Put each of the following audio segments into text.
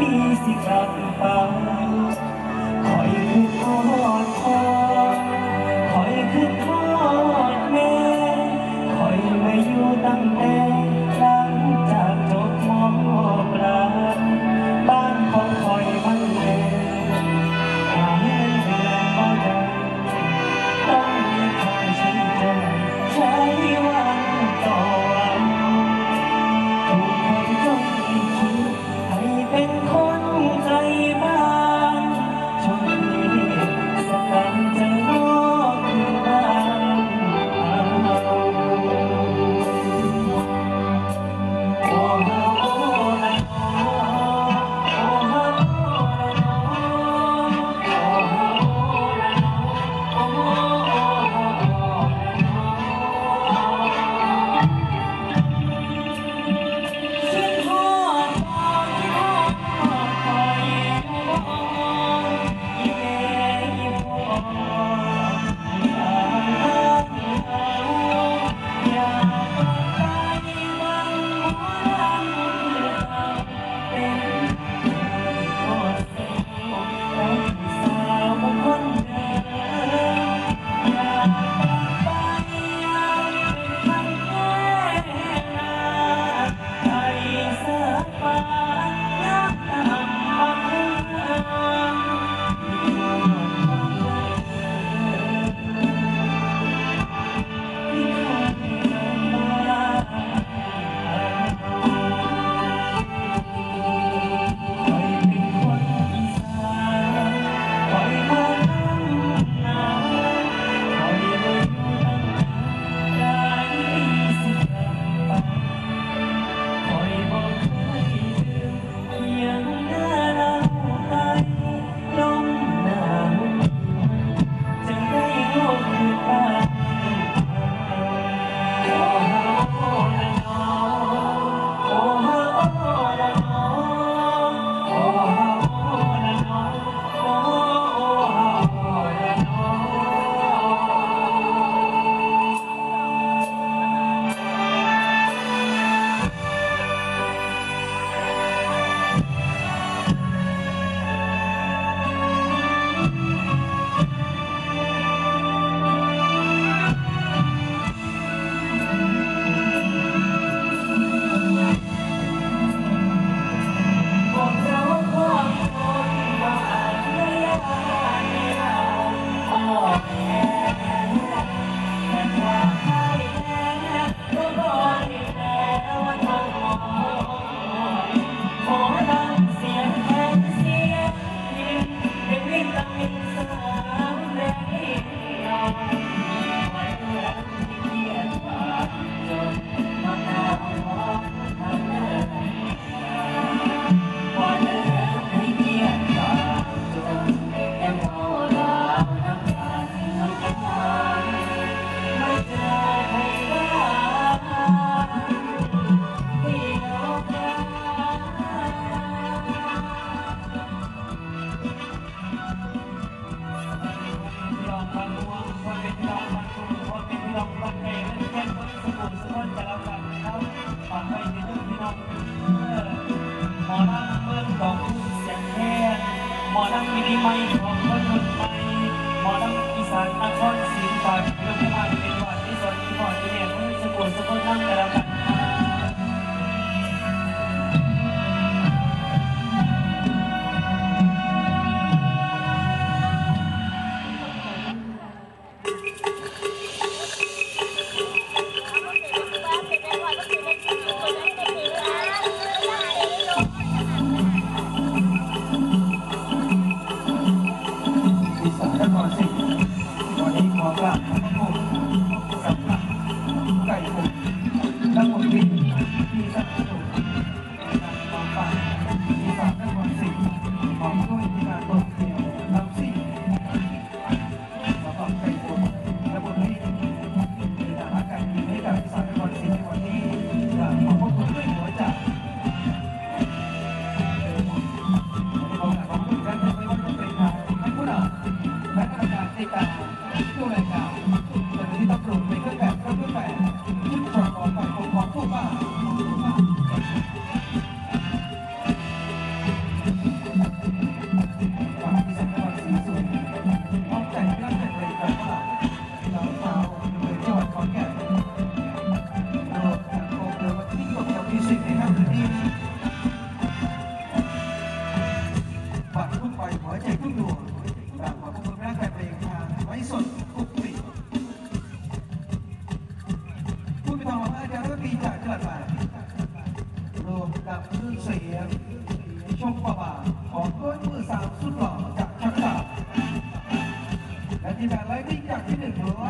你心上放。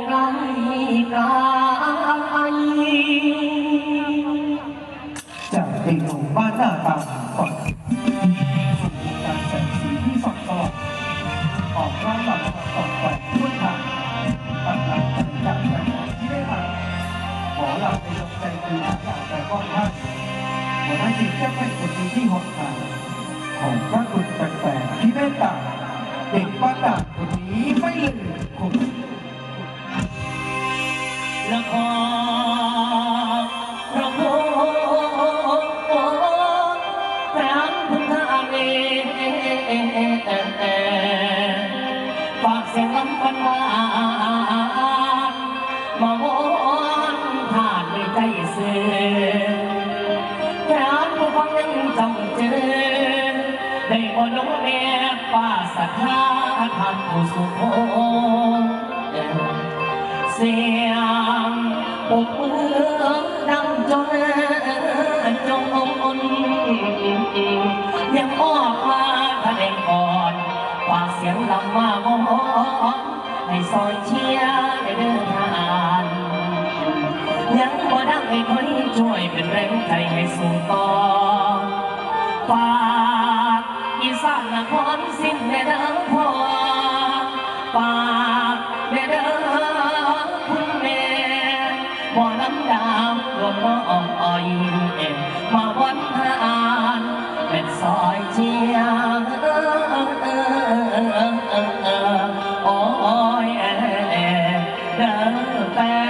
ที่ไกลไกลจากเด็กหนุ่มบ้านหน้าตาก่อนการแสงสีที่ส่องสว่างออกร่างหลังสองแหวนทั่วทางตั้งหลักจากแหวนที่ได้มาขอหลับในดวงใจคืออากาศแต่ก้อนท่านหัวหน้าจิตจะเป็นคนดีที่หดหายของพระคุณแปลกๆที่ได้ตาเด็กบ้านด่านคนนี้ไม่ลืมคุณ ละครพระโคพระพุทธาเฝากเสียงลำพันวานมาวอนผ่านในใจสื่อแค่อ่านผู้ฟังยังจำเจอได้บนน้องแม่ป้าสัทธาทำผู้สุขเสียง ปรบมือดังจนจงอนยังอ้อกมาแสดงก่อนฝากเสียงลำมามอนให้ซอยเชียร์ได้เดินทางยังบ่ดังให้คนช่วยเป็นแรงใจให้สู้ต่อฝากอีสานนครสิ้นแม่เดิมพอฝาก มน้องอ้อยมาวันทานเป็นซอยเชียงโอ้อยเดินแต่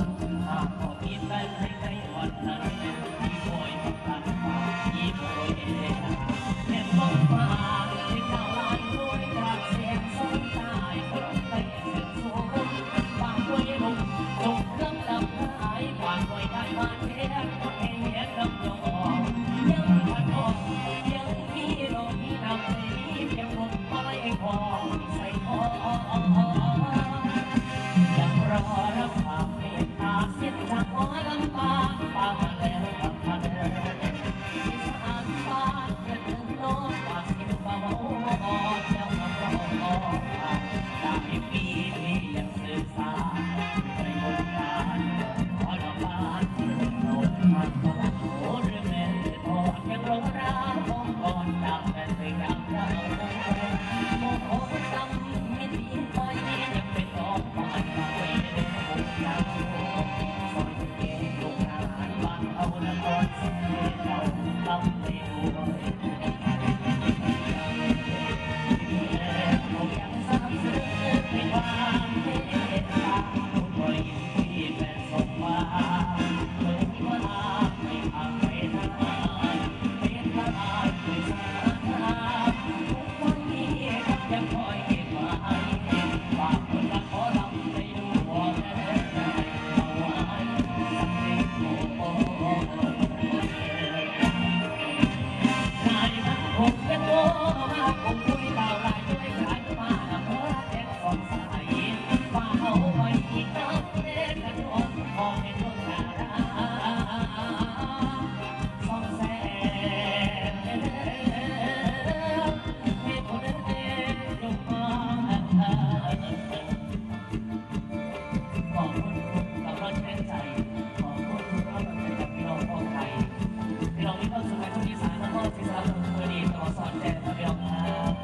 oh, oh.